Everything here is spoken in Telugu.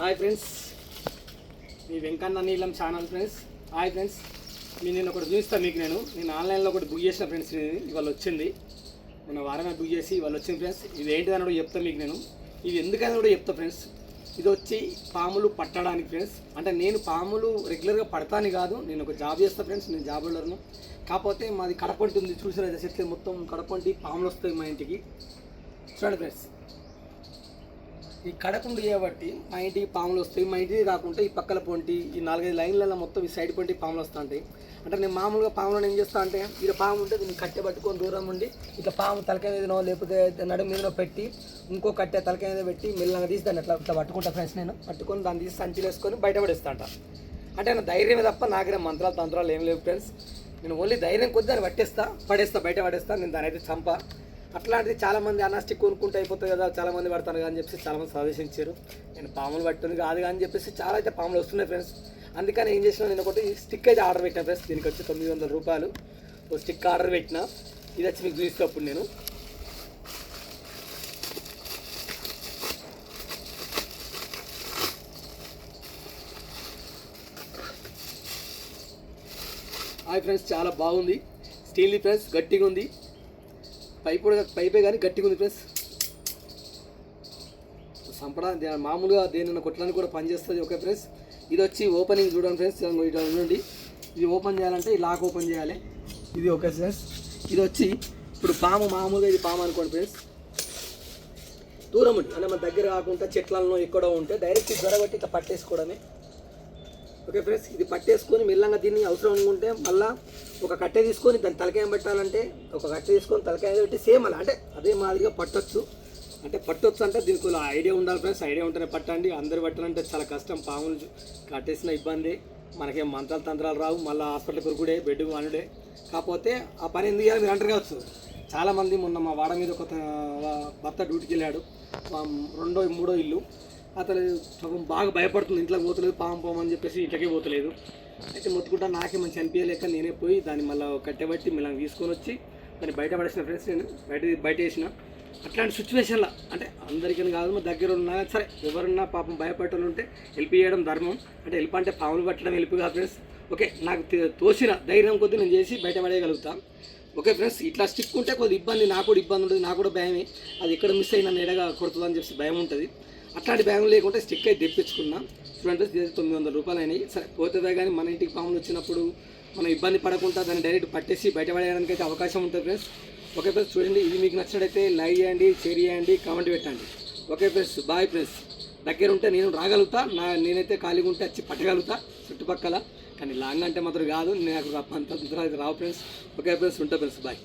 హాయ్ ఫ్రెండ్స్ మీ Venkanna Neelam channel friends hi friends మీ నేను ఒకటి చూపిస్తాను మీకు నేను. నేను ఆన్లైన్లో ఒకటి బుక్ చేసిన ఫ్రెండ్స్ ఇవాళ వచ్చింది. నేను వారమే బుక్ చేసి ఇవాళ వచ్చింది ఫ్రెండ్స్ ఇది ఏంటిదని కూడా చెప్తాను మీకు నేను. ఇది ఎందుకని కూడా చెప్తా ఫ్రెండ్స్ ఇది వచ్చి పాములు పట్టడానికి ఫ్రెండ్స్ అంటే నేను పాములు రెగ్యులర్గా పడతాను కాదు. నేను ఒక జాబ్ చేస్తా ఫ్రెండ్స్ నేను జాబ్ వెళ్ళను కాకపోతే మాది కడపంటి ఉంది. చూసారు? చెట్లు మొత్తం కడపంటి పాములు వస్తాయి మా ఇంటికి. చూడండి ఫ్రెండ్స్ ఈ కడకుండు చేయబట్టి మా ఇంటికి పాములు వస్తాయి. మా ఇంటికి కాకుండా ఈ పక్కల పొంటి ఈ నాలుగైదు లైన్లలో మొత్తం ఈ సైడ్ పొంటి పాములు వస్తుంటాయి. అంటే నేను మామూలుగా పాములను ఏం చేస్తా అంటే ఇక్కడ పాము ఉంటే దీన్ని కట్టె పట్టుకొని దూరం ఉండి ఇట్లా పాము తలకాయ మీదనో లేకపోతే నడుము మీదనో పెట్టి ఇంకో కట్టె తలకాయ మీద పెట్టి మెల్లగా తీసి దాన్ని అట్లా ఇట్లా పట్టుకుంటా ఫ్రెండ్స్ నేను. పట్టుకొని దాన్ని తీసి సంచిలో వేసుకొని బయటపడేస్తాంట అంటే నా ధైర్యమే తప్ప నాకే మంత్రాలు తంత్రాలు ఏం లేవు ఫ్రెండ్స్ నేను ఓన్లీ ధైర్యం కొద్ది దాన్ని పట్టేస్తా పడేస్తా బయట పడేస్తా నేను దాని అయితే చంప. అట్లాంటిది చాలా మంది అనాస్టిక్ కొనుక్కుంటే అయిపోతుంది కదా చాలా మంది పడతాను కదా అని చెప్పేసి చాలా మంది సజెషన్ ఇచ్చారు నేను పాములు పట్టింది కాదు కానీ అని చెప్పేసి చాలా అయితే పాములు వస్తున్నాయి ఫ్రెండ్స్ అందుకని ఏం చేసిన నేను ఒకటి స్టిక్ అయితే ఆర్డర్ పెట్టాను ఫ్రెండ్స్ దీనికి వచ్చి తొమ్మిది వందల రూపాయలు. ఓ స్టిక్ ఆర్డర్ పెట్టిన. ఇది వచ్చి మీకు చూసినప్పుడు అప్పుడు నేను. హాయ్ ఫ్రెండ్స్ చాలా బాగుంది. స్టీల్ ఫ్రెండ్స్ గట్టిగా ఉంది. పైపు కూడా పైపే కానీ గట్టిగా ఉంది ఫ్రెండ్స్. సంపడా దే- మామూలుగా దేనిన్న కొట్టడానికి కూడా పనిచేస్తుంది ఓకే ఫ్రెండ్స్. ఇది వచ్చి ఓపెనింగ్ చూడండి ఫ్రెండ్స్ ఇట్లా ఉండండి. ఇది ఓపెన్ చేయాలంటే ఈ లాక్ ఓపెన్ చేయాలి. ఇది ఓకే ఫ్రెండ్స్. ఇది వచ్చి ఇప్పుడు పాము మామూలుగా ఇది పాము అనుకోండి ఫ్రెండ్స్. దూరం ఉంటుంది అంటే మన దగ్గర కాకుండా చెట్లలో ఎక్కడో ఉంటే డైరెక్ట్ జ్వరబట్టి ఇట్లా పట్టేసుకోవడమే. ఓకే ఫ్రెండ్స్ ఇది పట్టేసుకొని మెల్లంగా దీన్ని అవసరం అనుకుంటే మళ్ళీ ఒక కట్టె తీసుకొని దాన్ని తలకాయ పెట్టాలంటే ఒక కట్టె తీసుకొని తలకాయ పెట్టి సేమ్ అలా అంటే అదే మాదిరిగా పట్టొచ్చు. అంటే పట్టొచ్చు అంటే దీనికి ఐడియా ఉండాలి ఫ్రెండ్స్ ఐడియా ఉంటేనే పట్టండి. అందరు పట్టాలంటే చాలా కష్టం పాములు కట్టేసిన ఇబ్బంది. మనకేం మంత్రాలు తంత్రాలు రావు మళ్ళీ హాస్పిటల్ కొరుకుడే బెడ్ వానుడే. కాకపోతే ఆ పని ఎందుకు చేయాలి మీరు అంటారు కావచ్చు. చాలామంది మొన్న మా వాడ మీద ఒక భర్త డ్యూటీకి వెళ్ళాడు. రెండో మూడో ఇల్లు. అతను పాపం బాగా భయపడుతుంది. ఇంట్లోకి పోతలేదు పాము పాము అని చెప్పేసి ఇంట్లోకే పోతలేదు. అయితే మొత్తుకుంటా నాకే మంచి అనిపించలేక నేనే పోయి దాన్ని మళ్ళీ కట్టబట్టి మళ్ళీ తీసుకొని వచ్చి దాన్ని బయట పడేసిన ఫ్రెండ్స్ నేను బయట బయట వేసిన. అట్లాంటి సిచ్యువేషన్లో అంటే అందరికీ కాదు మా దగ్గర ఉన్నా సరే ఎవరున్నా పాపం భయపడటం ఉంటే హెల్ప్ చేయడం ధర్మం. అంటే హెల్ప్ అంటే పాములు పట్టడం హెల్ప్ కాదు ఫ్రెండ్స్ ఓకే నాకు తే- తోసిన ధైర్యం కొద్దీ నేను చేసి బయట పడేయగలుగుతాను ఓకే ఫ్రెండ్స్ ఇట్లా స్టిక్ ఉంటే కొద్ది ఇబ్బంది నాకు కూడా ఇబ్బంది ఉంటుంది నాకు కూడా భయమే. అది ఎక్కడ మిస్ అయినా ఎడగా కొడుతుందని చెప్పి భయం ఉంటుంది. అట్లాంటి బ్యాగులు లేకుంటే స్టిక్ అయితే తెప్పించుకున్నా. చూడండి తొమ్మిది వందల రూపాయలు అయినాయి సరే పోతుందే కానీ మన ఇంటికి పాములు వచ్చినప్పుడు మనం ఇబ్బంది పడకుండా దాన్ని డైరెక్ట్ పట్టేసి బయటపడేయడానికి అయితే అవకాశం ఉంటుంది ఫ్రెండ్స్. ఓకే ఫ్రెండ్స్ చూడండి ఇది మీకు నచ్చినట్టయితే లైక్ చేయండి షేర్ చేయండి కామెంట్ పెట్టండి. Okay friends bye friends. దగ్గర ఉంటే నేను రాగలుగుతా నా నేనైతే ఖాళీగా ఉంటే వచ్చి పట్టగలుగుతా చుట్టుపక్కల. కానీ లాంగ్ అంటే మాత్రం కాదు నాకు అంత రావు ఫ్రెండ్స్. ఓకే ఫ్రెండ్స్ ఉంటా ఫ్రెండ్స్ బాయ్.